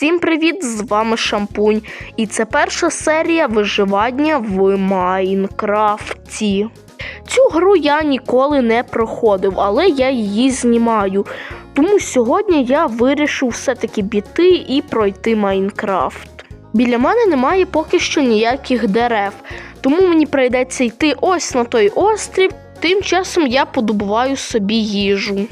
Всім привіт! З вами Шампунь. І це перша серія виживання в Майнкрафті. Цю гру я ніколи не проходив, але я її знімаю. Тому сьогодні я вирішив все-таки піти і пройти Майнкрафт. Біля мене немає поки що ніяких дерев, тому мені прийдеться йти ось на той острів. Тим часом я подобуваю собі їжу.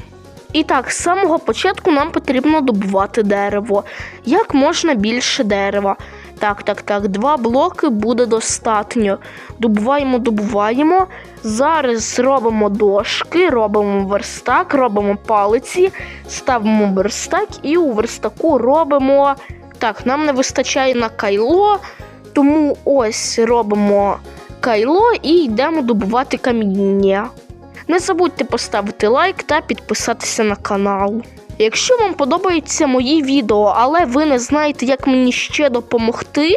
І так, з самого початку нам потрібно добувати дерево. Як можна більше дерева? Так, так, так, два блоки буде достатньо. Добуваємо, добуваємо. Зараз робимо дошки, робимо верстак, робимо палиці, ставимо верстак і у верстаку робимо. Так, нам не вистачає на кайло, тому ось робимо кайло і йдемо добувати каміння. Не забудьте поставити лайк та підписатися на канал. Якщо вам подобаються мої відео, але ви не знаєте, як мені ще допомогти,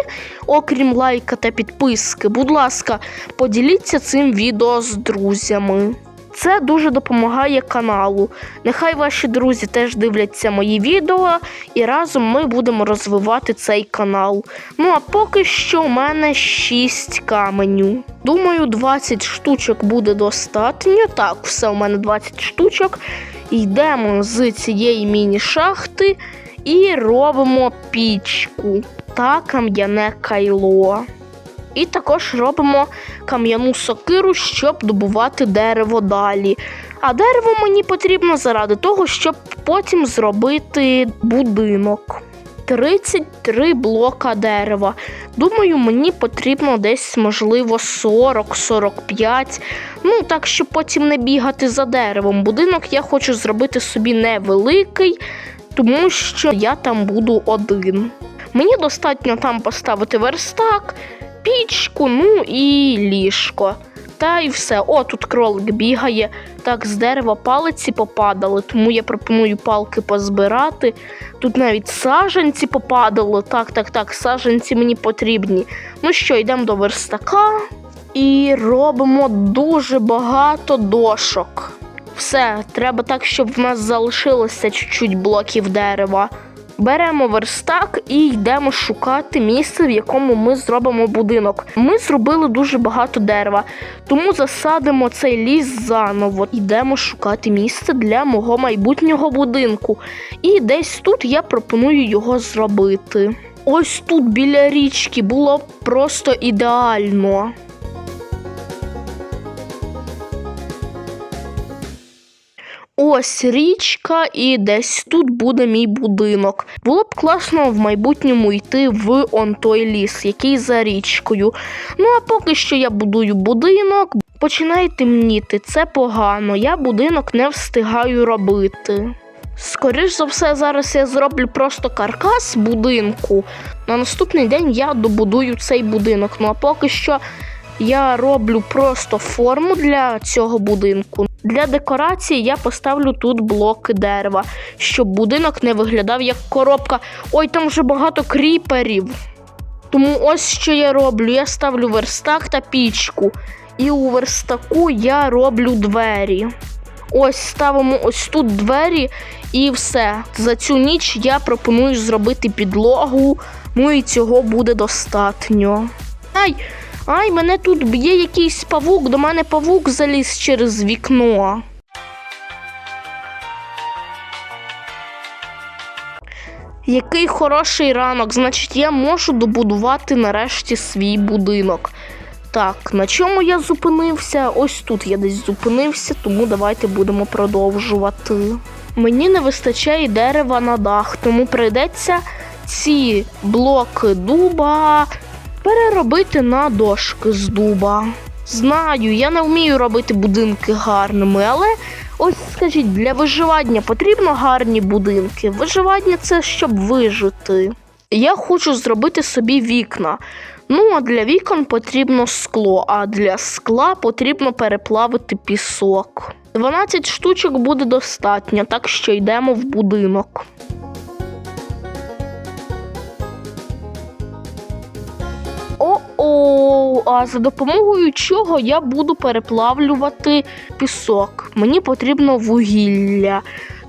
окрім лайка та підписки, будь ласка, поділіться цим відео з друзями. Це дуже допомагає каналу. Нехай ваші друзі теж дивляться мої відео, і разом ми будемо розвивати цей канал. Ну а поки що у мене 6 каменю. Думаю, 20 штучок буде достатньо. Так, все у мене 20 штучок. Йдемо з цієї міні-шахти і робимо пічку та кам'яне кайло. І також робимо кам'яну сокиру, щоб добувати дерево далі. А дерево мені потрібно заради того, щоб потім зробити будинок. 33 блока дерева. Думаю, мені потрібно десь, можливо, 40-45. Ну, так, щоб потім не бігати за деревом. Будинок я хочу зробити собі невеликий, тому що я там буду один. Мені достатньо там поставити верстак, пічку, ну і ліжко. Та й все. О, тут кролик бігає. Так, з дерева палиці попадали, тому я пропоную палки позбирати. Тут навіть саженці попадали. Так, так, так, саженці мені потрібні. Ну що, йдемо до верстака і робимо дуже багато дошок. Все, треба так, щоб в нас залишилося чуть-чуть блоків дерева. Беремо верстак і йдемо шукати місце, в якому ми зробимо будинок. Ми зробили дуже багато дерева, тому засадимо цей ліс заново. Йдемо шукати місце для мого майбутнього будинку. І десь тут я пропоную його зробити. Ось тут біля річки було просто ідеально. Ось річка, і десь тут буде мій будинок. Було б класно в майбутньому йти в он той ліс, який за річкою. Ну а поки що я будую будинок, починає темніти. Це погано. Я будинок не встигаю робити. Скоріш за все, зараз я зроблю просто каркас будинку. На наступний день я добудую цей будинок. Ну а поки що я роблю просто форму для цього будинку. Для декорації я поставлю тут блоки дерева, щоб будинок не виглядав як коробка. Ой, там вже багато кріперів. Тому ось що я роблю: я ставлю верстак та пічку. І у верстаку я роблю двері. Ось ставимо ось тут двері і все. За цю ніч я пропоную зробити підлогу. Ну і цього буде достатньо. Ай! Ай, мене тут б'є якийсь павук, до мене павук заліз через вікно. Який хороший ранок, значить, я можу добудувати нарешті свій будинок. Так, на чому я зупинився? Ось тут я десь зупинився, тому давайте будемо продовжувати. Мені не вистачає дерева на дах, тому прийдеться ці блоки дуба переробити на дошки з дуба. Знаю, я не вмію робити будинки гарними, але ось скажіть, для виживання потрібно гарні будинки. Виживання це щоб вижити. Я хочу зробити собі вікна. Ну, а для вікон потрібно скло, а для скла потрібно переплавити пісок. 12 штучок буде достатньо, так що йдемо в будинок. А за допомогою чого я буду переплавлювати пісок? Мені потрібно вугілля.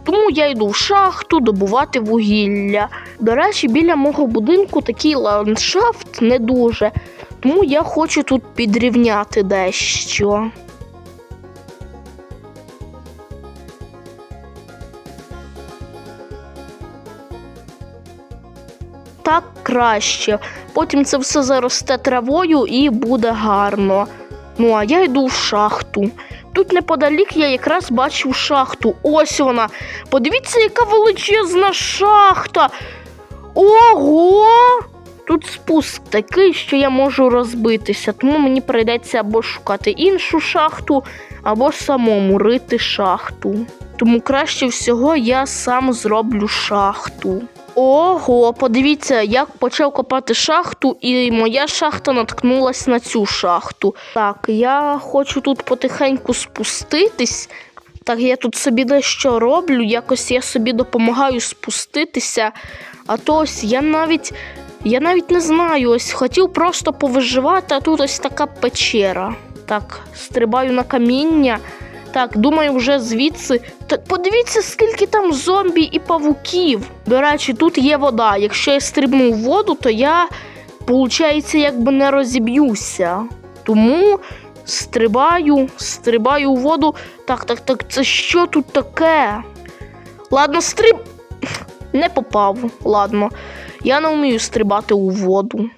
Тому я йду в шахту добувати вугілля. До речі, біля мого будинку такий ландшафт не дуже. Тому я хочу тут підрівняти дещо. Так краще. Потім це все заросте травою і буде гарно. Ну, а я йду в шахту. Тут неподалік я якраз бачив шахту. Ось вона. Подивіться, яка величезна шахта. Ого! Тут спуск такий, що я можу розбитися, тому мені прийдеться або шукати іншу шахту, або самому рити шахту. Тому краще всього я сам зроблю шахту. Ого, подивіться, як почав копати шахту, і моя шахта наткнулась на цю шахту. Так, я хочу тут потихеньку спуститись. Так, я тут собі дещо роблю, якось я собі допомагаю спуститися. А то ось я навіть. Я навіть не знаю, ось хотів просто повиживати, а тут ось така печера. Так, стрибаю на каміння. Так, думаю, вже звідси. Так подивіться, скільки там зомбі і павуків. До речі, тут є вода. Якщо я стрибну в воду, то я, виходить, якби не розіб'юся. Тому стрибаю, стрибаю у воду. Так, так, так, це що тут таке? Ладно, стриб. Не попав. Ладно. Я не вмію стрибати у воду.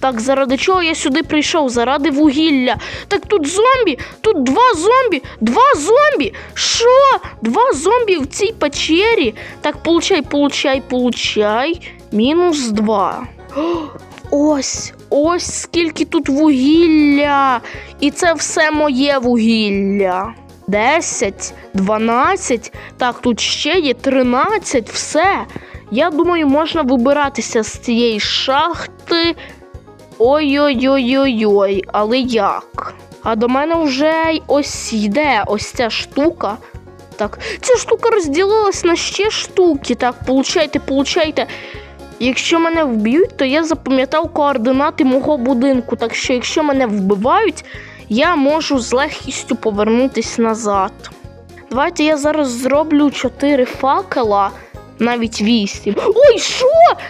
Так, заради чого я сюди прийшов? Заради вугілля. Так тут зомбі, тут два зомбі, два зомбі. Що? Два зомбі в цій печері. Так, получай, получай, получай. Мінус два. Ось, ось скільки тут вугілля. І це все моє вугілля. 10, 12. Так, тут ще є 13, все. Я думаю, можна вибиратися з цієї шахти. Ой-ой-ой-ой-ой, але як? А до мене вже й ось йде ось ця штука. Так, ця штука розділилась на ще штуки. Так, получайте, получайте. Якщо мене вб'ють, то я запам'ятав координати мого будинку. Так що, якщо мене вбивають, я можу з легкістю повернутись назад. Давайте я зараз зроблю 4 факела, навіть 8. Ой, що?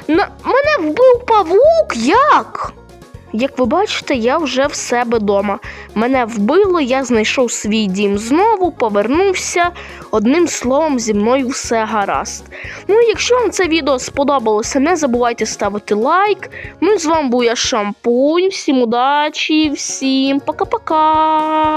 На... Мене вбив павук? Як? Як ви бачите, я вже в себе вдома. Мене вбило, я знайшов свій дім знову, повернувся. Одним словом, зі мною все гаразд. Ну, якщо вам це відео сподобалося, не забувайте ставити лайк. Ну, з вами був я Шампунь. Всім удачі, всім пока-пока.